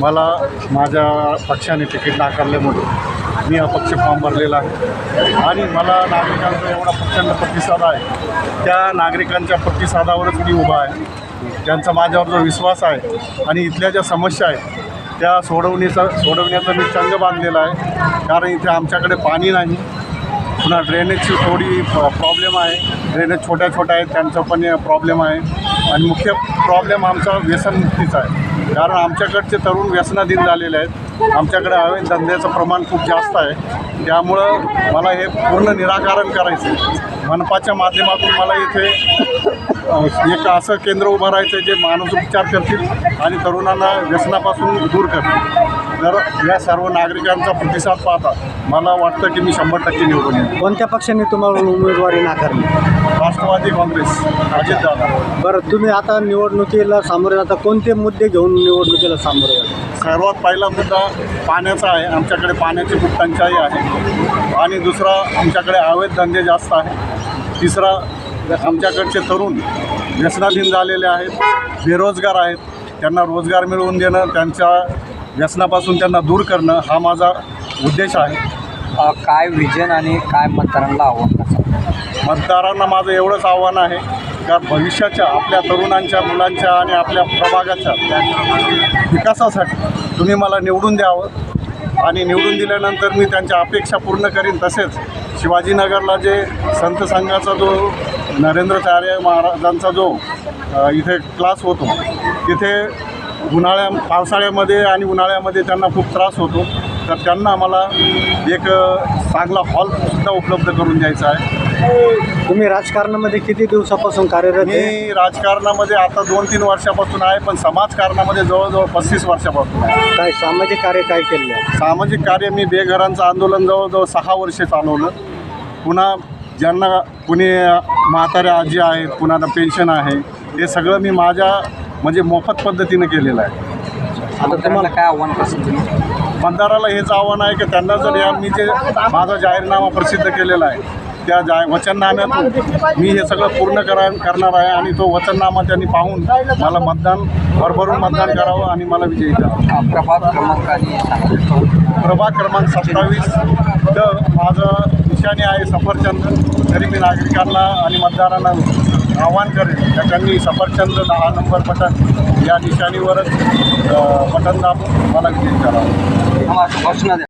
मला माझ्या पक्षाने तिकीट नाकारल्यामुळे मी अपक्ष फॉर्म भरलेला आहे. आणि मला नागरिकांचा एवढा प्रचंड प्रतिसाद आहे. त्या नागरिकांच्या प्रतिसादावरच मी उभा आहे. त्यांचा माझ्यावर जो विश्वास आहे आणि इथल्या ज्या समस्या आहेत त्या सोडवण्याचा सोडवण्याचा मी चंग बांधलेला आहे. कारण इथे आमच्याकडे पाणी नाही. पुन्हा ड्रेनेजची थोडी प्रॉब्लेम आहे. ड्रेनेज छोट्या छोट्या आहेत त्यांचा पण प्रॉब्लेम आहे. आणि मुख्य प्रॉब्लेम आमचा व्यसनमुक्तीचा आहे. कारण आमच्याकडचे तरुण व्यसनाधीन झालेले आहेत. आमच्याकडे अवैध धंद्याचं प्रमाण खूप जास्त आहे. त्यामुळं मला हे पूर्ण निराकरण करायचं आहे. मनपाच्या माध्यमातून मला इथे एक असं केंद्र उभारायचं आहे जे मानसोपचार करतील आणि तरुणांना व्यसनापासून दूर करतील. तर या सर्व नागरिकांचा प्रतिसाद पाहता मला वाटतं की मी शंभर टक्के निवडून येईल कोणत्या पक्षाने तुम्हाला उमेदवारी नाकारली? राष्ट्रवादी काँग्रेस अजितदादा बरं तुम्ही आता निवडणुकीला सामोरे जाता. कोणते मुद्दे घेऊन निवडणुकीला सामोरे जाता? सर्वात पहिला मुद्दा पाण्याचा आहे. आमच्याकडे पाण्याची खूप टंचाई आहे. आणि दुसरा आमच्याकडे अवैध धंदे जास्त आहे तिसरा आमच्याकडचे तरुण व्यसनाधीन झालेले आहेत. बेरोजगार आहेत. त्यांना रोजगार मिळवून देणं त्यांच्या व्यसनापासून त्यांना दूर करणं हा माझा उद्देश आहे. अ, काय विजन आणि काय मतदारांना आव्हान मतदारांना माझं एवढंच आव्हान आहे का भविष्याच्या आपल्या तरुणांच्या मुलांच्या आणि आपल्या प्रभागाच्या विकासासाठी तुम्ही मला निवडून द्यावं. आणि निवडून दिल्यानंतर मी त्यांच्या अपेक्षा पूर्ण करीन. तसेच शिवाजीनगरला जे संत संघाचा जो नरेंद्रचार्य महाराजांचा जो अ, इथे क्लास होतो तिथे उन्हाळ्या पावसाळ्यामध्ये आणि उन्हाळ्यामध्ये त्यांना खूप त्रास होतो. तर त्यांना मला एक चांगला हॉलसुद्धा उपलब्ध करून द्यायचा आहे. तुम्ही राजकारणामध्ये किती दिवसापासून कार्यरत मी राजकारणामध्ये आता दोन तीन वर्षापासून आहे पण समाजकारणामध्ये जवळजवळ पस्तीस वर्षापासून आहे. काय सामाजिक कार्य काय केलं आहे? सामाजिक कार्य मी बेघरांचं आंदोलन जवळजवळ सहा वर्षे चालवलं. पुन्हा ज्यांना कुणी म्हाताऱ्या आजी आहेत कुणाला पेन्शन आहे हे सगळं मी माझ्या म्हणजे मोफत पद्धतीनं केलेलं आहे. मतदारांना काय आव्हान कसं तुम्ही? मतदाराला हेच आव्हान आहे की त्यांना जर या मी जे माझा जाहीरनामा प्रसिद्ध केलेला आहे त्या जाय वचननाम्यातून मी हे सगळं पूर्ण करा करणार आहे आणि तो वचननामा त्यांनी पाहून मला मतदान भरभरून मतदान करावं आणि मला विजयी करावं. प्रभाग क्रमांकाने सांगा प्रभाग क्रमांक सत्तावीस तर माझं निशाणी आहे सफरचंद. तरी मी नागरिकांना आणि मतदारांना आवाहन करेल त्या त्यांनी सफरचंद दहा नंबर बटन या निशाणीवरच बटन दाबून मला विजयी करावं आम्हाला घोषणा द्या